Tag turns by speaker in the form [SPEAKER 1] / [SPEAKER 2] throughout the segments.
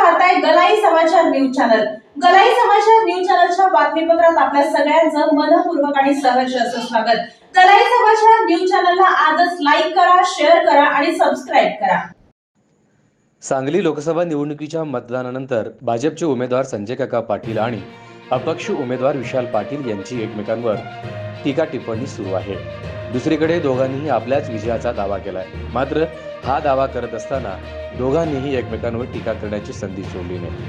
[SPEAKER 1] पाहताय गलाई समाचार news channel. गलाई समाचार न्यूज चॅनलच्या बातमीपत्रात आपल्या सगळ्यांचं मनपूर्वक आणि सहर्ष असं स्वागत. गलाई समाचार न्यूज चॅनलला आजच लाईक करा शेअर करा आणि सबस्क्राईब करा.
[SPEAKER 2] सांगली लोकसभा निवडणुकीच्या मतदानानंतर भाजपचे उमेदवार संजय काका पाटील आणि अपक्ष उमेदवार विशाल पाटील यांची एकमेकांवर टीका टिप्पणी सुरू आहे. दुसरीकडे दोघांनीही आपल्याच विजयाचा दावा केलाय. मात्र हा दावा करत असताना दोघांनीही एकमेकांवर टीका करण्याची संधी सोडली नाही.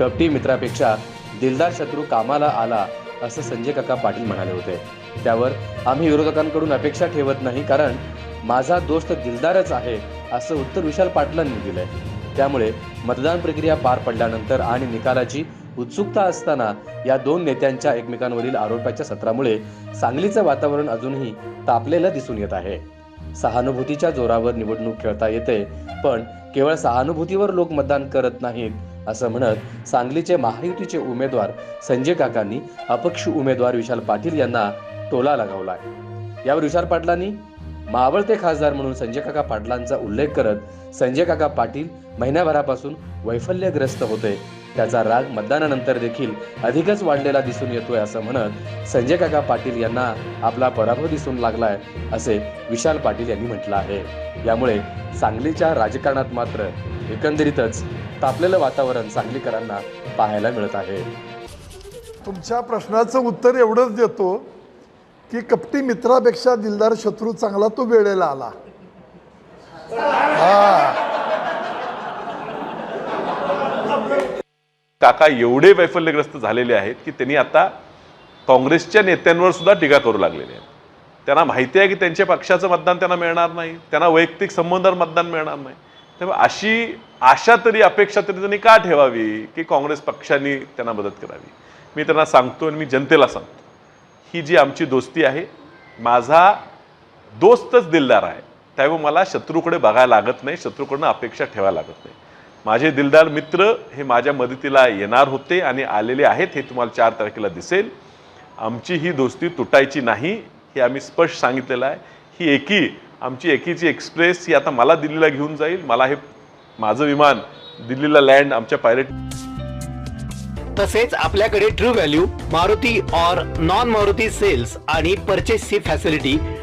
[SPEAKER 2] कपटी मित्रापेक्षा दिलदार शत्रू कामाला आला असं संजय काका पाटील म्हणाले होते. त्यावर आम्ही विरोधकांकडून अपेक्षा ठेवत नाही कारण माझा दोस्त दिलदारच आहे असं उत्तर विशाल पाटलांनी दिलंय. त्यामुळे मतदान प्रक्रिया पार पडल्यानंतर आणि निकालाची उत्सुकता असताना या दोन नेत्यांच्या एकमेकांवरील आरोपाच्या सत्रामुळे सांगलीचं वातावरण अजूनही तापलेलं दिसून येत आहे. सहानुभूतीच्या जोरावर निवडणूक खेळता येते पण केवळ सहानुभूतीवर लोक मतदान करत नाहीत असं म्हणत सांगलीचे महायुतीचे उमेदवार संजय काकांनी अपक्ष उमेदवार विशाल पाटील यांना टोला लगावला यावर विशाल पाटलांनी मावळते खासदार म्हणून संजय काका पाटलांचा उल्लेख करत संजय काका पाटील महिन्याभरापासून वैफल्यग्रस्त होते. त्याचा राग मतदानानंतर देखील अधिकच वाढलेला दिसून येतोय असं म्हणत संजय काका पाटील यांना आपला पराभव दिसून लागलाय असे विशाल पाटील यांनी म्हटलं आहे. यामुळे सांगलीच्या राजकारणात मात्र एकंदरीतच तापलेलं वातावरण सांगलीकरांना पाहायला मिळत आहे.
[SPEAKER 3] तुमच्या प्रश्नाचं उत्तर एवढंच देतो की कपटी मित्रापेक्षा दिलदार शत्रू चांगला तो वेळेला आला.
[SPEAKER 4] काका एवढे वैफल्यग्रस्त झालेले आहेत की त्यांनी आता काँग्रेसच्या नेत्यांवर सुद्धा टीका करू लागलेले आहेत. त्यांना माहिती आहे की त्यांच्या पक्षाचं मतदान त्यांना मिळणार नाही त्यांना वैयक्तिक संबंधावर मतदान मिळणार नाही. त्यामुळे अशी आशा तरी अपेक्षा तरी त्यांनी का ठेवावी की काँग्रेस पक्षाने त्यांना मदत करावी? मी त्यांना सांगतो आणि मी जनतेला सांगतो ही जी आमची दोस्ती आहे माझा दोस्तच दिलदार आहे. त्यामुळे मला शत्रूकडे बघायला लागत नाही शत्रूकडनं अपेक्षा ठेवायला लागत नाही. माझे दिलदार मित्र हे माझ्या मदतीला येणार होते आणि आलेले आहेत हे तुम्हाला चार तारखेला दिसेल. आमची ही दोस्ती तुटायची नाही हे आम्ही स्पष्ट सांगितलेलं आहे. ही एकी आमची एकीची एक्सप्रेस ही आता मला दिल्लीला घेऊन जाईल. मला हे माझं विमान दिल्लीला लँड आमच्या पायलट
[SPEAKER 5] तसेच आपल्याकडे true value Maruti or non Maruti sales आणि परचेसची facility